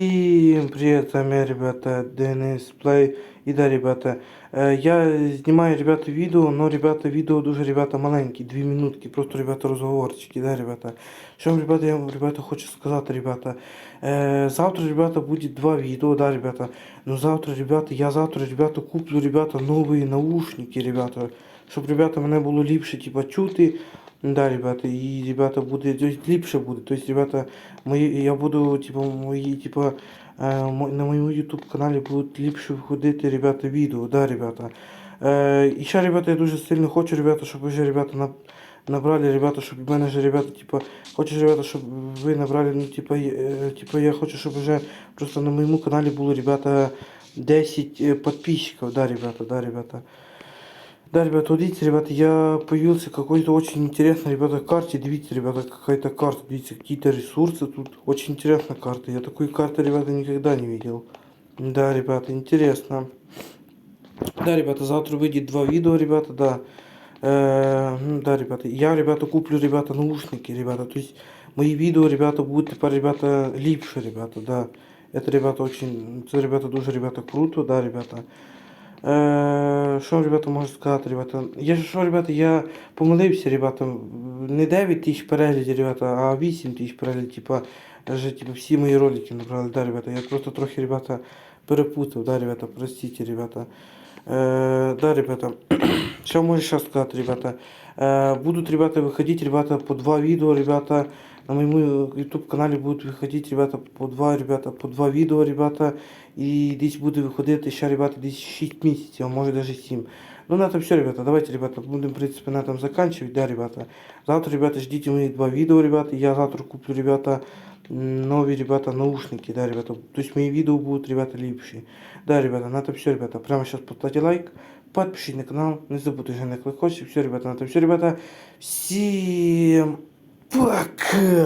Всем привет, с вами, ребята, Денис Плей. І да, ребята, е, я знімаю, ребята, відео, но, ребята, відео дуже, ребята, маленькі, дві минутки, просто, ребята, розговорчики, да, ребята. Що ребята, я вам, ребята, хочу сказати, ребята. Е, завтра, ребята, буде два відео, да, ребята. Ну, завтра, ребята, я завтра, ребята, куплю, ребята, нові наушники, ребята. Щоб, ребята, мене було ліпше, типа, чути. Да, ребята, і, ребята, буде, то есть, ліпше буде. То есть, ребята, мої, я буду, типа, мої, типа, е, на моєму YouTube каналі будуть ліпше виходити, ребята, відео, да, ребята. Е, і ребята, я дуже сильно хочу, ребята, щоб вже, ребята, на, набрали, ребята, щоб мене же, ребята, типа, хочу, ребята, щоб ви набрали, ну, типа, е, типа, я хочу, щоб вже просто на моєму каналі було, ребята, 10 е, подписчиков, да, ребята, да, ребята. Да, ребята, вот видите, ребята, я появился какой-то очень интересной, ребята, карте. Видите, ребята, какая-то карта, видите, какие-то ресурсы тут. Очень интересная карта. Я такой карты, ребята, никогда не видел. Да, ребята, интересно. Да, ребята, завтра выйдет два видео, ребята, да. Э, ну, да, ребята, я, ребята, куплю, ребята, наушники, ребята. То есть мои видео, ребята, будут теперь, ребята, липше, ребята, да. Это, ребята, очень, это, ребята, дуже, ребята, круто, да, ребята. Е, Що, ребята, можу сказати, ребята? Я що, ребята, я помилився, ребята. Не 9 тисяч переглядів, ребята, а 8 тисяч переглядів, типа, вже, типа, всі мої ролики набрали, да, ребята. Я просто трохи, ребята, перепутав, да, ребята, простите, ребята. Е, да, ребята. Що можу ще сказати, ребята? Е, будут, ребята, выходить, ребята, по два видео, ребята. На моему YouTube канале будут выходить, ребята, по два, ребята, по два відео, ребята. І десь буде виходити ще, ребята, десь 6 місяців, а може даже 7. Ну на этом все, ребята. Давайте, ребята, будем, в принципе, на этом заканчивать, да, ребята. Завтра, ребята, ждите мои два видео, ребята. Я завтра куплю, ребята, м, новые, ребята, наушники, да, ребята. То есть мои видео будут, ребята, липшие. Да, ребята, на этом все, ребята. Прямо сейчас поставьте лайк, подпишитесь на канал, не забудьте же на колокольчик. Все, ребята, на этом все, ребята. Всем пока!